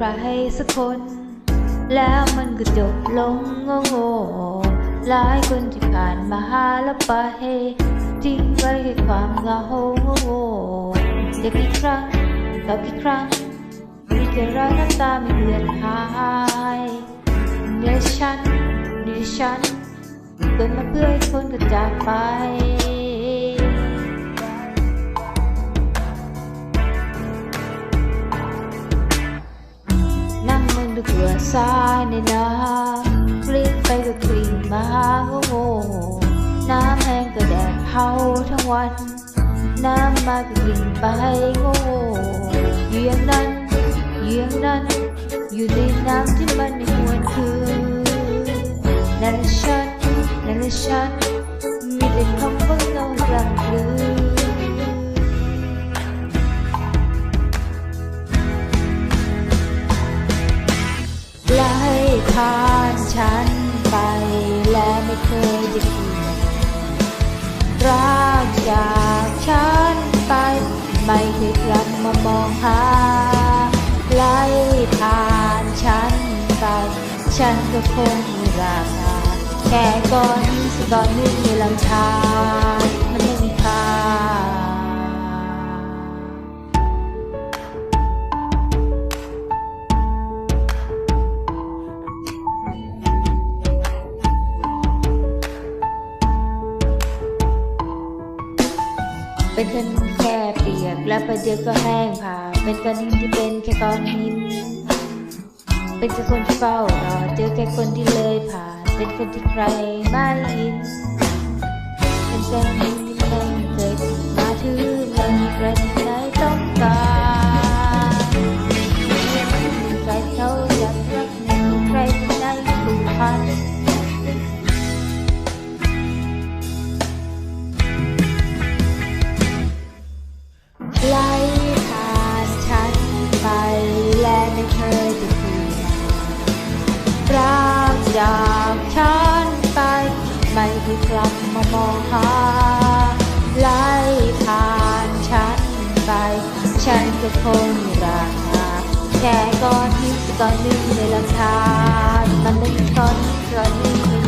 ใครสักคน แล้วมันก็จบลงโง่โง่ๆหลายคนที่ผ่านมาหาแล้วไปทิ้งไว้แค่ความเหงาโง่โง่ๆเด็กอีกครั้งกับอีกครั้งมีแต่รอยน้ำตาไม่เลือนหายเดี๋ยวฉันเดี๋ยวฉันเกิดมาเพื่อให้คนก็จากไป มันดูเกลือทรายในน้ำกลิ้งไปก็กลิ้งมาโง่น้ำแห้งก็แดดเผาทั้งวัน น้ำมาก็กลิ้งไปโง่อยู่อย่างนั้นอยู่อย่างนั้นอยู่ในน้ำที่มันไม่หวนคืนนั่นละฉันนั่นละฉันมีแต่คำว่าเงากลางคืน และไม่เคยจะคืนรักจากฉันไป ไม่เคยกลับมามองหาไล่ผ่านฉันไป ฉันก็คงมีราคาแค่ก้อนสักก้อนนี้มีลำชา เป็นคนแค่เปียก แล้วประเดี๋ยวก็แห้งผ่าเป็นก้อนหินที่เป็นแค่ก้อนหิน เป็นแค่คนที่เฝ้ารอเจอแค่คนที่เลยผ่าน เป็นคนที่ใครไม่ยินเป็นแค่ มามองหาไล่ผ่านฉันไป ฉันก็คงราคาแค่ก้อนหินก้อนหนึ่งในลำธารมันเป็นก้อนก้อนหนึ่ง